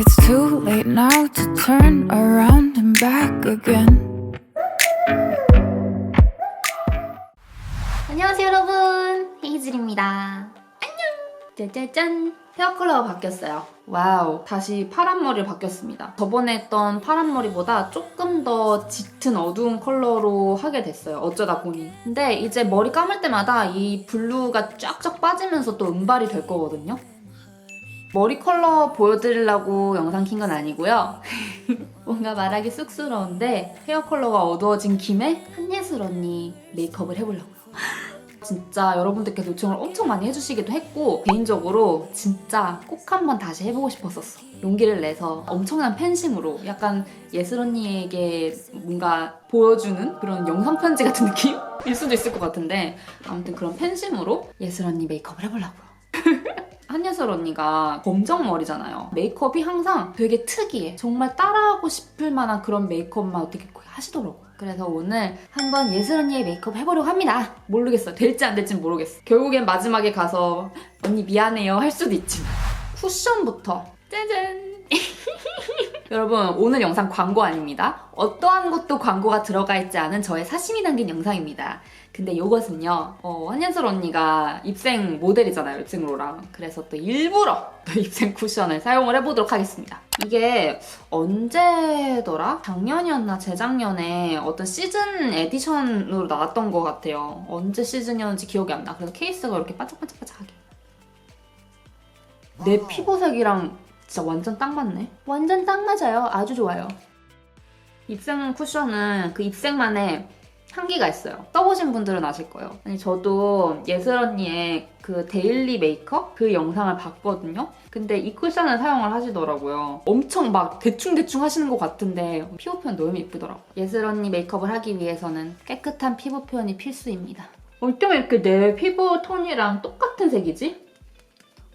It's too late now to turn around and back again. 안녕하세요 여러분. 헤이즐입니다. 안녕. 짜자잔 헤어 컬러가 바뀌었어요. 와우. 다시 파란 머리를 바뀌었습니다. 저번에 했던 파란 머리보다 조금 더 짙은 어두운 컬러로 하게 됐어요. 어쩌다 보니. 근데 이제 머리 감을 때마다 이 블루가 쫙쫙 빠지면서 또 은발이 될 거거든요 머리 컬러 보여드리려고 영상 킨 건 아니고요. 뭔가 말하기 쑥스러운데 헤어 컬러가 어두워진 김에 한예슬 언니 메이크업을 해보려고요. 진짜 여러분들께서 요청을 엄청 많이 해주시기도 했고 개인적으로 진짜 꼭 한번 다시 해보고 싶었었어. 용기를 내서 엄청난 팬심으로 약간 예슬 언니에게 뭔가 보여주는 그런 영상 편지 같은 느낌 일 수도 있을 것 같은데 아무튼 그런 팬심으로 예슬 언니 메이크업을 해보려고요 한예슬 언니가 검정 머리잖아요. 메이크업이 항상 되게 특이해. 정말 따라하고 싶을 만한 그런 메이크업만 어떻게 하시더라고요. 그래서 오늘 한번 예슬 언니의 메이크업 해보려고 합니다. 모르겠어. 될지 안 될지 모르겠어. 결국엔 마지막에 가서 언니 미안해요 할 수도 있지만 쿠션부터 짜잔! 여러분 오늘 영상 광고 아닙니다. 어떠한 것도 광고가 들어가 있지 않은 저의 사심이 담긴 영상입니다. 근데 이것은요 어, 한예슬 언니가 입생 모델이잖아요 입생 로랑 그래서 또 일부러 또 입생 쿠션을 사용을 해보도록 하겠습니다. 이게 언제더라? 작년이었나 재작년에 어떤 시즌 에디션으로 나왔던 것 같아요. 언제 시즌이었는지 기억이 안 나. 그래서 케이스가 이렇게 반짝반짝반짝하게. 내 피부색이랑 진짜 완전 딱 맞네. 완전 딱 맞아요. 아주 좋아요. 입생 쿠션은 그 입생만의 향기가 있어요. 써보신 분들은 아실 거예요. 아니 저도 예슬 언니의 그 데일리 메이크업 그 영상을 봤거든요. 근데 이 쿠션을 사용을 하시더라고요. 엄청 막 대충대충 하시는 것 같은데 피부 표현 너무 예쁘더라고요. 예슬 언니 메이크업을 하기 위해서는 깨끗한 피부 표현이 필수입니다. 어쩜 이렇게 내 피부 톤이랑 똑같은 색이지?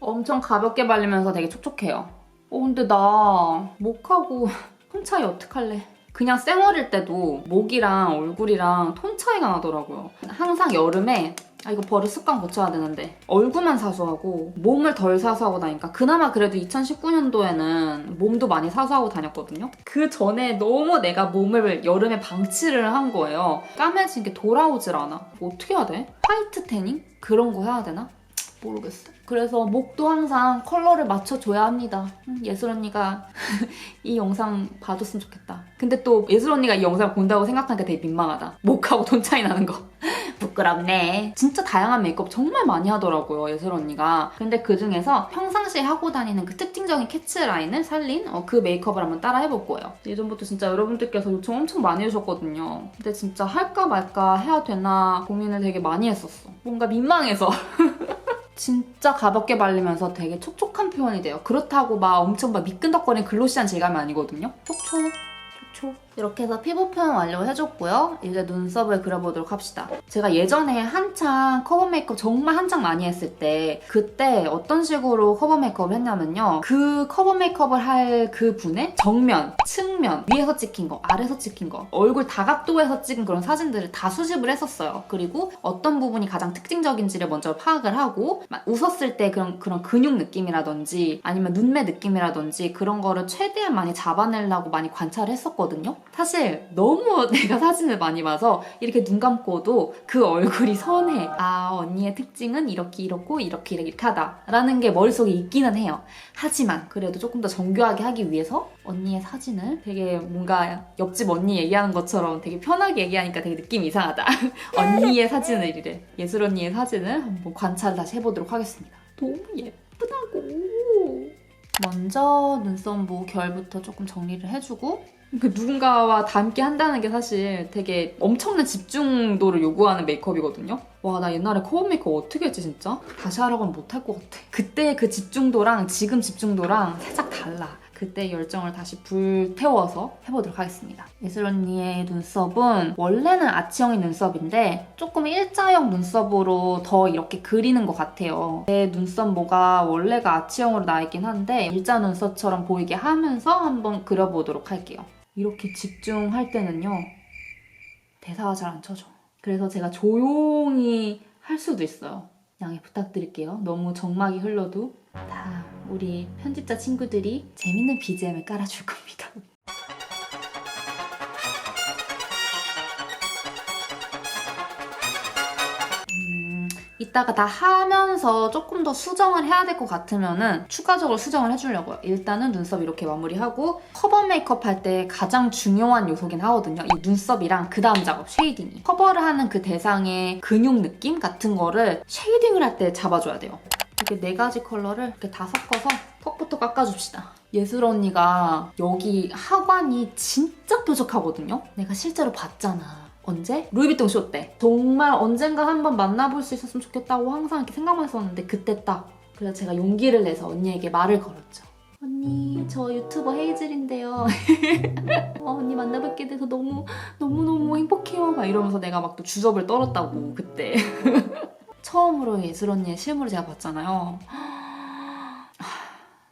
엄청 가볍게 바르면서 되게 촉촉해요. 어 근데 나 목하고 톤 차이 어떡할래? 그냥 쌩얼일 때도 목이랑 얼굴이랑 톤 차이가 나더라고요. 항상 여름에 아 이거 버릇 습관 고쳐야 되는데 얼굴만 사수하고 몸을 덜 사수하고 다니까 그나마 그래도 2019년도에는 몸도 많이 사수하고 다녔거든요. 그 전에 너무 내가 몸을 여름에 방치를 한 거예요. 까매진 게 돌아오질 않아. 뭐 어떻게 해야 돼? 화이트 태닝? 그런 거 해야 되나? 모르겠어. 그래서 목도 항상 컬러를 맞춰줘야 합니다. 음, 예슬 언니가 이 영상 봐줬으면 좋겠다. 근데 또 예슬 언니가 이 영상을 본다고 생각하니까 되게 민망하다. 목하고 돈 차이 나는 거. 부끄럽네. 진짜 다양한 메이크업 정말 많이 하더라고요, 예슬 언니가. 근데 그 중에서 평상시에 하고 다니는 그 특징적인 캐치 라인을 살린 어, 그 메이크업을 한번 따라 해볼 거예요. 예전부터 진짜 여러분들께서 요청 엄청 많이 해주셨거든요. 근데 진짜 할까 말까 해야 되나 고민을 되게 많이 했었어. 뭔가 민망해서. 진짜 가볍게 바르면서 되게 촉촉한 표현이 돼요. 그렇다고 막 엄청 막 미끈덕거리는 글로시한 질감이 아니거든요. 촉촉, 촉촉. 이렇게 해서 피부 표현 완료해줬고요. 이제 눈썹을 그려보도록 합시다. 제가 예전에 한창 커버 메이크업 정말 한창 많이 했을 때 그때 어떤 식으로 커버 메이크업을 했냐면요. 그 커버 메이크업을 할 그 분의 정면, 측면, 위에서 찍힌 거, 아래서 찍힌 거, 얼굴 다각도에서 찍은 그런 사진들을 다 수집을 했었어요. 그리고 어떤 부분이 가장 특징적인지를 먼저 파악을 하고 막 웃었을 때 그런 그런 근육 느낌이라든지 아니면 눈매 느낌이라든지 그런 거를 최대한 많이 잡아내려고 많이 관찰을 했었거든요. 사실 너무 내가 사진을 많이 봐서 이렇게 눈 감고도 그 얼굴이 선해. 아, 언니의 특징은 이렇게 이렇고 이렇게 이렇게 하다라는 게 머릿속에 있기는 해요. 하지만 그래도 조금 더 정교하게 하기 위해서 언니의 사진을 되게 뭔가 옆집 언니 얘기하는 것처럼 되게 편하게 얘기하니까 되게 느낌이 이상하다. 언니의 사진을 이래. 예술 언니의 사진을 한번 관찰을 다시 해보도록 하겠습니다. 너무 예쁘다고. 먼저 눈썹 결부터 조금 정리를 해주고 그 누군가와 닮게 한다는 게 사실 되게 엄청난 집중도를 요구하는 메이크업이거든요. 와, 나 옛날에 커버 메이크업 어떻게 했지, 진짜? 다시 하라고는 못할 것 같아. 그때 그 집중도랑 지금 집중도랑 살짝 달라. 그때 열정을 다시 불태워서 해보도록 하겠습니다. 예슬 언니의 눈썹은 원래는 아치형의 눈썹인데 조금 일자형 눈썹으로 더 이렇게 그리는 것 같아요. 제 눈썹모가 원래가 아치형으로 나있긴 한데 일자 눈썹처럼 보이게 하면서 한번 그려보도록 할게요. 이렇게 집중할 때는요. 대사가 잘 안 쳐져. 그래서 제가 조용히 할 수도 있어요. 양해 부탁드릴게요. 너무 정막이 흘러도 다 우리 편집자 친구들이 재밌는 BGM을 깔아줄 겁니다. 음, 이따가 다 하면서 조금 더 수정을 해야 될 것 같으면은 추가적으로 수정을 해주려고요. 일단은 눈썹 이렇게 마무리하고 커버 메이크업 할 때 가장 중요한 요소긴 하거든요. 이 눈썹이랑 그 다음 작업 쉐이딩이 커버를 하는 그 대상의 근육 느낌 같은 거를 쉐이딩을 할 때 잡아줘야 돼요. 이렇게 네 가지 컬러를 이렇게 다 섞어서 턱부터 깎아줍시다. 예슬 언니가 여기 하관이 진짜 뾰족하거든요. 내가 실제로 봤잖아. 언제? 루이비통 쇼 때. 정말 언젠가 한번 만나볼 수 있었으면 좋겠다고 항상 이렇게 생각만 했었는데 그때 딱. 그래서 제가 용기를 내서 언니에게 말을 걸었죠. 언니, 저 유튜버 헤이즐인데요. 어, 언니 만나뵙게 돼서 너무, 너무너무 행복해요. 막 이러면서 내가 막 또 주접을 떨었다고, 그때. 처음으로 예슬 언니의 실물을 제가 봤잖아요.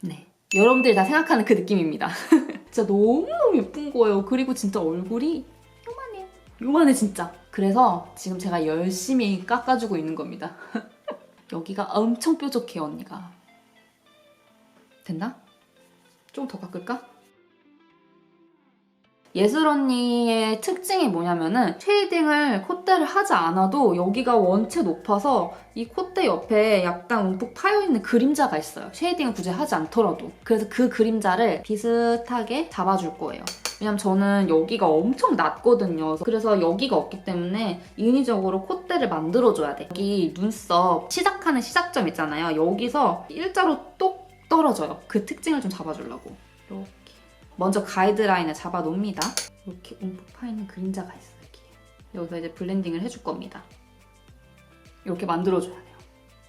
네. 여러분들이 다 생각하는 그 느낌입니다. 진짜 너무너무 예쁜 거예요. 그리고 진짜 얼굴이 요만해. 요만해, 진짜. 그래서 지금 제가 열심히 깎아주고 있는 겁니다. 여기가 엄청 뾰족해요, 언니가. 됐나? 좀 더 깎을까? 예슬 언니의 특징이 뭐냐면은 쉐이딩을 콧대를 하지 않아도 여기가 원체 높아서 이 콧대 옆에 약간 움푹 파여있는 그림자가 있어요. 쉐이딩을 굳이 하지 않더라도. 그래서 그 그림자를 비슷하게 잡아줄 거예요. 왜냐면 저는 여기가 엄청 낮거든요. 그래서 여기가 없기 때문에 인위적으로 콧대를 만들어줘야 돼. 여기 눈썹 시작하는 시작점 있잖아요. 여기서 일자로 똑 떨어져요. 그 특징을 좀 잡아주려고. 먼저 가이드라인을 잡아 놓습니다. 이렇게 움푹 파이는 그림자가 있어요. 여기. 여기서 이제 블렌딩을 해줄 겁니다. 이렇게 만들어줘야 돼요.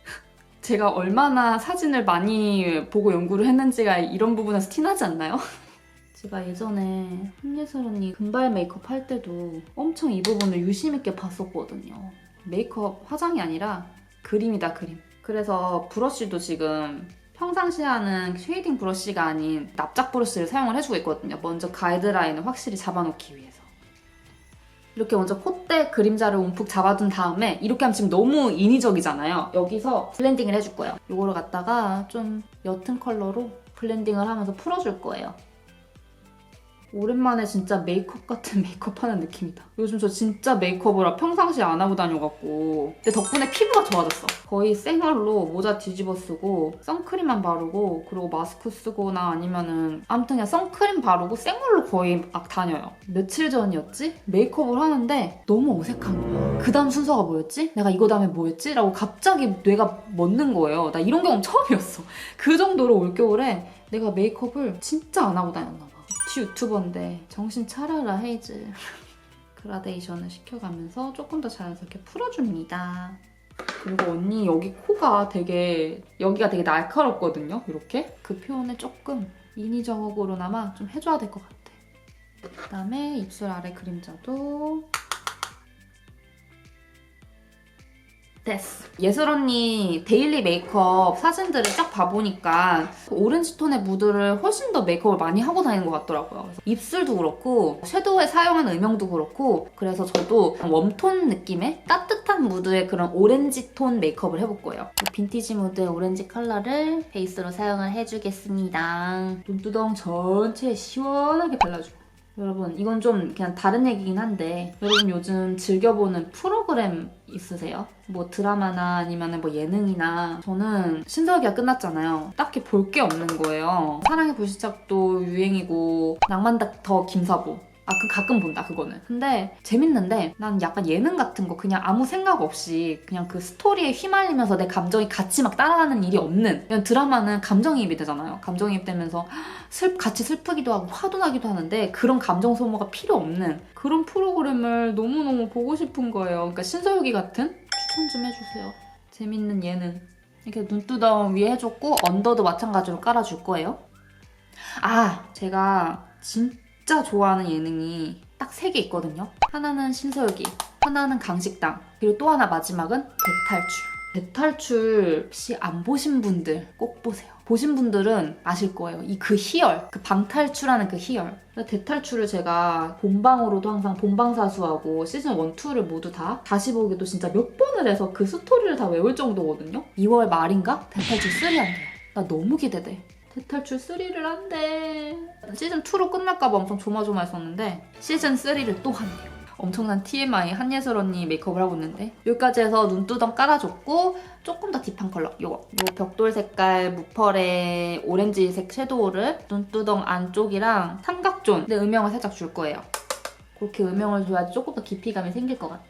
제가 얼마나 사진을 많이 보고 연구를 했는지가 이런 부분에서 티나지 않나요? 제가 예전에 한예슬 언니 금발 메이크업 할 때도 엄청 이 부분을 유심 있게 봤었거든요. 메이크업 화장이 아니라 그림이다 그림. 그래서 브러쉬도 지금 평상시에 하는 쉐이딩 브러쉬가 아닌 납작 브러쉬를 사용을 해주고 있거든요. 먼저 가이드라인을 확실히 잡아놓기 위해서. 이렇게 먼저 콧대 그림자를 움푹 잡아둔 다음에 이렇게 하면 지금 너무 인위적이잖아요. 여기서 블렌딩을 해줄 거예요. 이거를 갖다가 좀 옅은 컬러로 블렌딩을 하면서 풀어줄 거예요. 오랜만에 진짜 메이크업 같은 메이크업 하는 느낌이다. 요즘 저 진짜 메이크업을 평상시에 안 하고 다녀갖고 근데 덕분에 피부가 좋아졌어. 거의 생얼로 모자 뒤집어 쓰고 선크림만 바르고 그리고 마스크 쓰거나 아니면은 아무튼 그냥 선크림 바르고 생얼로 거의 막 다녀요. 며칠 전이었지? 메이크업을 하는데 너무 어색한 거야. 그 다음 순서가 뭐였지? 내가 이거 다음에 뭐였지? 라고 갑자기 뇌가 멎는 거예요. 나 이런 경험 처음이었어. 그 정도로 올겨울에 내가 메이크업을 진짜 안 하고 다녔나 봐. 뷰티 유튜버인데 정신 차려라 헤이즈. 그라데이션을 시켜가면서 조금 더 자연스럽게 풀어줍니다. 그리고 언니 여기 코가 되게 여기가 되게 날카롭거든요. 이렇게 그 표현을 조금 인위적으로나마 좀 해줘야 될 것 같아. 그다음에 입술 아래 그림자도 됐어. 예슬 언니 데일리 메이크업 사진들을 쫙 봐보니까 그 오렌지 톤의 무드를 훨씬 더 메이크업을 많이 하고 다니는 것 같더라고요. 그래서 입술도 그렇고 섀도우에 사용하는 음영도 그렇고 그래서 저도 웜톤 느낌의 따뜻한 무드의 그런 오렌지 톤 메이크업을 해볼 거예요. 이 빈티지 무드의 오렌지 컬러를 베이스로 사용을 해주겠습니다. 눈두덩 전체에 시원하게 발라주고 여러분 이건 좀 그냥 다른 얘기긴 한데 여러분 요즘 즐겨보는 프로그램 있으세요? 뭐 드라마나 아니면 뭐 예능이나? 저는 신서기가 끝났잖아요. 딱히 볼 게 없는 거예요. 사랑의 불시착도 유행이고 낭만닥 더 김사부 아, 그 가끔 본다, 그거는. 근데 재밌는데 난 약간 예능 같은 거 그냥 아무 생각 없이 그냥 그 스토리에 휘말리면서 내 감정이 같이 막 따라가는 일이 없는. 그냥 드라마는 감정이입이 되잖아요. 감정이입 되면서 슬, 같이 슬프기도 하고 화도 나기도 하는데 그런 감정 소모가 필요 없는 그런 프로그램을 너무너무 보고 싶은 거예요. 그러니까 신서유기 같은 추천 좀 해주세요. 재밌는 예능. 이렇게 눈두덩 위에 해줬고 언더도 마찬가지로 깔아줄 거예요. 아, 제가 진짜 좋아하는 예능이 딱 세 개 있거든요. 하나는 신서유기, 하나는 강식당, 그리고 또 하나 마지막은 대탈출. 대탈출 혹시 안 보신 분들 꼭 보세요. 보신 분들은 아실 거예요. 이 그 희열, 그 방탈출하는 그 희열. 대탈출을 제가 본방으로도 항상 본방사수하고 시즌 1, 2를 모두 다 다시 보기도 진짜 몇 번을 해서 그 스토리를 다 외울 정도거든요. 2월 말인가? 대탈출 3 한대요. 나 너무 기대돼. 대탈출 3를 한대. 시즌 2로 끝날까봐 엄청 조마조마했었는데 시즌 3를 또 한대요. 엄청난 TMI 한예슬 언니 메이크업을 하고 있는데 여기까지 해서 눈두덩 깔아줬고 조금 더 딥한 컬러 요거 요 벽돌 색깔 무펄의 오렌지색 섀도우를 눈두덩 안쪽이랑 삼각존 내 음영을 살짝 줄 거예요. 그렇게 음영을 줘야지 조금 더 깊이감이 생길 것 같아.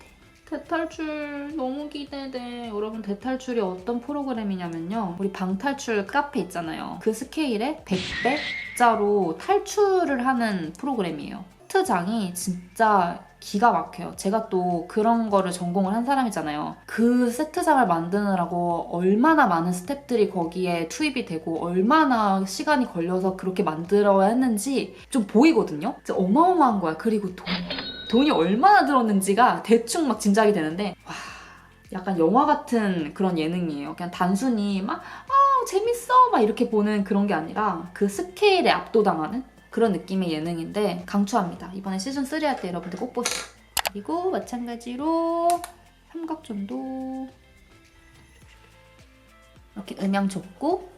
대탈출 너무 기대돼. 여러분 대탈출이 어떤 프로그램이냐면요. 우리 방탈출 카페 있잖아요. 그 스케일에 100배 짜로 탈출을 하는 프로그램이에요. 세트장이 진짜 기가 막혀요. 제가 또 그런 거를 전공을 한 사람이잖아요. 그 세트장을 만드느라고 얼마나 많은 스탭들이 거기에 투입이 되고 얼마나 시간이 걸려서 그렇게 만들어야 했는지 좀 보이거든요. 어마어마한 거야. 그리고 돈. 돈이 얼마나 들었는지가 대충 막 짐작이 되는데 와 약간 영화 같은 그런 예능이에요. 그냥 단순히 막 아, 재밌어 막 이렇게 보는 그런 게 아니라 그 스케일에 압도당하는 그런 느낌의 예능인데 강추합니다. 이번에 시즌 3 할 때 여러분들 꼭 보세요. 그리고 마찬가지로 삼각존도 이렇게 음영 줬고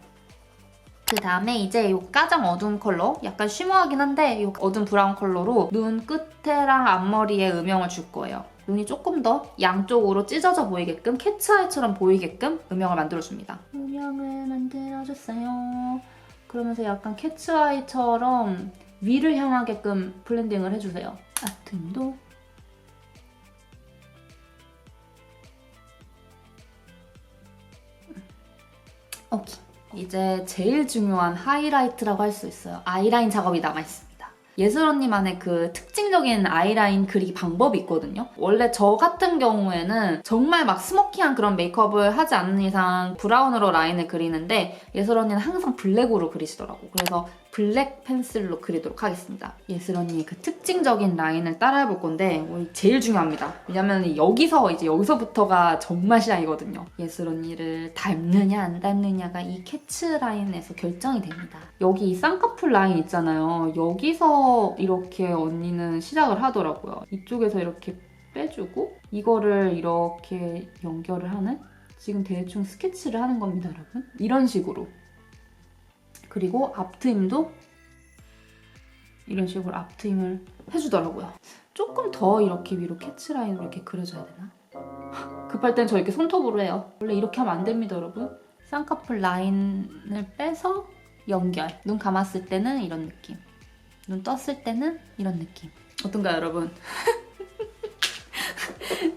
그 다음에 이제 이 가장 어두운 컬러 약간 쉬머하긴 한데 이 어두운 브라운 컬러로 눈 끝에랑 앞머리에 음영을 줄 거예요. 눈이 조금 더 양쪽으로 찢어져 보이게끔 캐츠아이처럼 보이게끔 음영을 만들어줍니다. 음영을 만들어줬어요. 그러면서 약간 캐츠아이처럼 위를 향하게끔 블렌딩을 해주세요. 아튼도 오케이. 이제 제일 중요한 하이라이트라고 할 수 있어요. 아이라인 작업이 남아있습니다. 예슬 언니만의 그 특징적인 아이라인 그리기 방법이 있거든요. 원래 저 같은 경우에는 정말 막 스모키한 그런 메이크업을 하지 않는 이상 브라운으로 라인을 그리는데 예슬 언니는 항상 블랙으로 그리시더라고. 그래서 블랙 펜슬로 그리도록 하겠습니다. 예슬 언니의 그 특징적인 라인을 따라해 볼 건데 어, 제일 중요합니다. 왜냐면 여기서 이제 여기서부터가 정말 시작이거든요. 예슬 언니를 닮느냐 안 닮느냐가 이 캐츠 라인에서 결정이 됩니다. 여기 이 쌍꺼풀 라인 있잖아요. 여기서 이렇게 언니는 시작을 하더라고요. 이쪽에서 이렇게 빼주고 이거를 이렇게 연결을 하는 지금 대충 스케치를 하는 겁니다, 여러분. 이런 식으로. 그리고 앞트임도 이런 식으로 앞트임을 해주더라고요. 조금 더 이렇게 위로 캐치라인으로 이렇게 그려줘야 되나? 급할 땐 저 이렇게 손톱으로 해요. 원래 이렇게 하면 안 됩니다, 여러분. 쌍꺼풀 라인을 빼서 연결. 눈 감았을 때는 이런 느낌. 눈 떴을 때는 이런 느낌. 어떤가요, 여러분?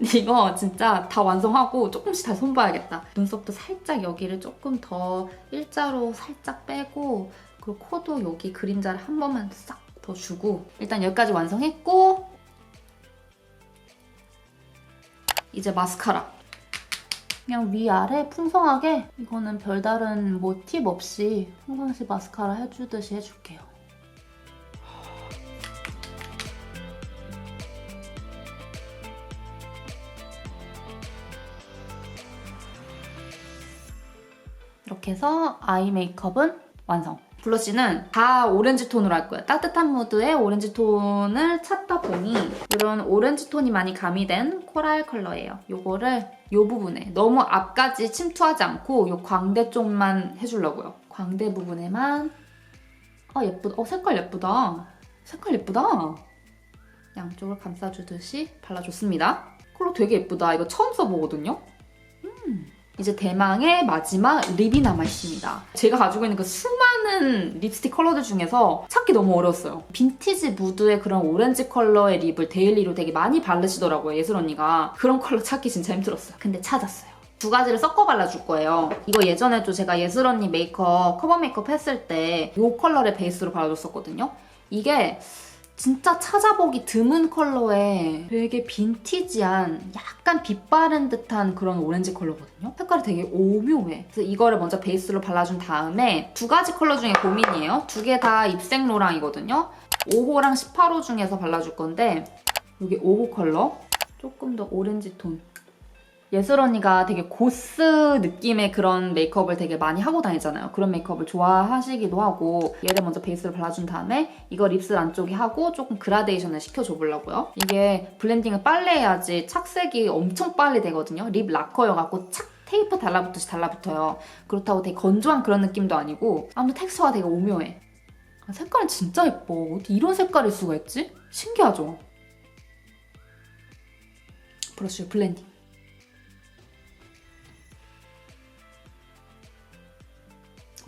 이거 진짜 다 완성하고 조금씩 다 손봐야겠다. 눈썹도 살짝 여기를 조금 더 일자로 살짝 빼고 그리고 코도 여기 그림자를 한 번만 싹 더 주고 일단 여기까지 완성했고 이제 마스카라 그냥 위아래 풍성하게 이거는 별다른 뭐 팁 없이 평상시 마스카라 해주듯이 해줄게요. 이렇게 해서 아이 메이크업은 완성. 블러쉬는 다 오렌지 톤으로 할 거예요. 따뜻한 무드의 오렌지 톤을 찾다 보니 이런 오렌지 톤이 많이 가미된 코랄 컬러예요. 요거를 요 부분에 너무 앞까지 침투하지 않고 요 광대 쪽만 해주려고요. 광대 부분에만 어 예쁘다. 어 색깔 예쁘다. 색깔 예쁘다. 양쪽을 감싸주듯이 발라줬습니다. 컬러 되게 예쁘다. 이거 처음 써보거든요. 이제 대망의 마지막 립이 남아있습니다. 제가 가지고 있는 그 수많은 립스틱 컬러들 중에서 찾기 너무 어려웠어요. 빈티지 무드의 그런 오렌지 컬러의 립을 데일리로 되게 많이 바르시더라고요, 예슬 언니가. 그런 컬러 찾기 진짜 힘들었어요. 근데 찾았어요. 두 가지를 섞어 발라줄 거예요. 이거 예전에도 제가 예슬 언니 메이크업, 커버 메이크업 했을 때 이 컬러를 베이스로 발라줬었거든요. 이게 진짜 찾아보기 드문 컬러에 되게 빈티지한 약간 빛 바른 듯한 그런 오렌지 컬러거든요. 색깔이 되게 오묘해. 그래서 이거를 먼저 베이스로 발라준 다음에 두 가지 컬러 중에 고민이에요. 두 개 다 입생 로랑이거든요. 5호랑 18호 중에서 발라줄 건데 여기 5호 컬러 조금 더 오렌지 톤 예슬 언니가 되게 고스 느낌의 그런 메이크업을 되게 많이 하고 다니잖아요. 그런 메이크업을 좋아하시기도 하고 얘를 먼저 베이스를 발라준 다음에 이거 립슬 안쪽에 하고 조금 그라데이션을 시켜줘 보려고요. 이게 블렌딩을 빨리 해야지 착색이 엄청 빨리 되거든요. 립 락커여갖고 착 테이프 달라붙듯이 달라붙어요. 그렇다고 되게 건조한 그런 느낌도 아니고 아무튼 텍스처가 되게 오묘해. 아, 색깔은 진짜 예뻐. 어떻게 이런 색깔일 수가 있지? 신기하죠? 브러쉬 블렌딩.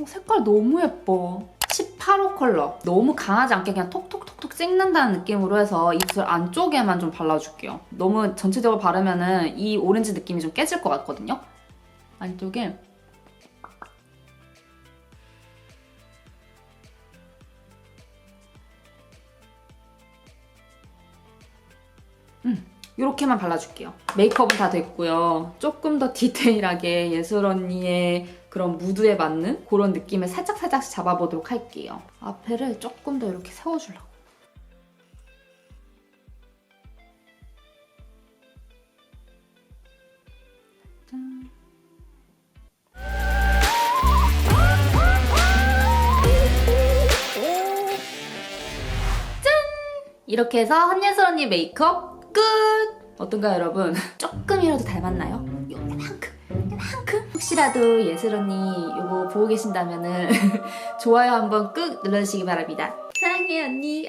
색깔 너무 예뻐. 18호 컬러. 너무 강하지 않게 그냥 톡톡톡톡 찍는다는 느낌으로 해서 입술 안쪽에만 좀 발라줄게요. 너무 전체적으로 바르면은 이 오렌지 느낌이 좀 깨질 것 같거든요. 안쪽에 이렇게만 발라줄게요. 메이크업은 다 됐고요. 조금 더 디테일하게 예슬 언니의 그런 무드에 맞는 그런 느낌을 살짝살짝씩 잡아보도록 할게요. 앞에를 조금 더 이렇게 세워주려고. 짠. 이렇게 해서 한예슬 언니 메이크업 끝! 어떤가요, 여러분? 조금이라도 닮았나요? 혹시라도 예슬 언니 요거 보고 계신다면은 좋아요 한번 꾹 눌러주시기 바랍니다. 사랑해, 언니.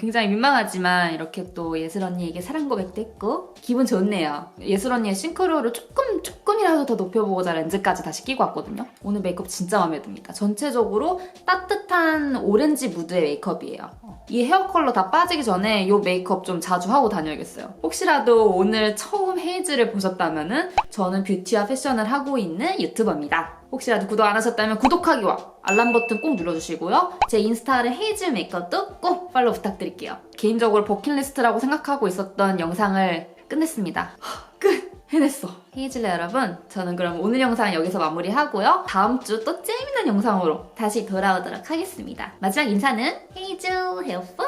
굉장히 민망하지만 이렇게 또 예슬 언니에게 사랑 고백도 했고 기분 좋네요. 예슬 언니의 싱크로를 조금 조금이라도 더 높여보고자 렌즈까지 다시 끼고 왔거든요. 오늘 메이크업 진짜 마음에 듭니다. 전체적으로 따뜻한 오렌지 무드의 메이크업이에요. 이 헤어 컬러 다 빠지기 전에 이 메이크업 좀 자주 하고 다녀야겠어요. 혹시라도 오늘 처음 헤이즈를 보셨다면 은 저는 뷰티와 패션을 하고 있는 유튜버입니다. 혹시라도 구독 안 하셨다면 구독하기와 알람 버튼 꼭 눌러주시고요. 제 인스타를 헤이즈 메이크업도 꼭 팔로우 부탁드릴게요. 개인적으로 버킷리스트라고 생각하고 있었던 영상을 끝냈습니다. 하, 끝! 해냈어. 헤이즐레 여러분, 저는 그럼 오늘 영상 여기서 마무리하고요. 다음 주 또 재밌는 영상으로 다시 돌아오도록 하겠습니다. 마지막 인사는 헤이즈 헤어폰!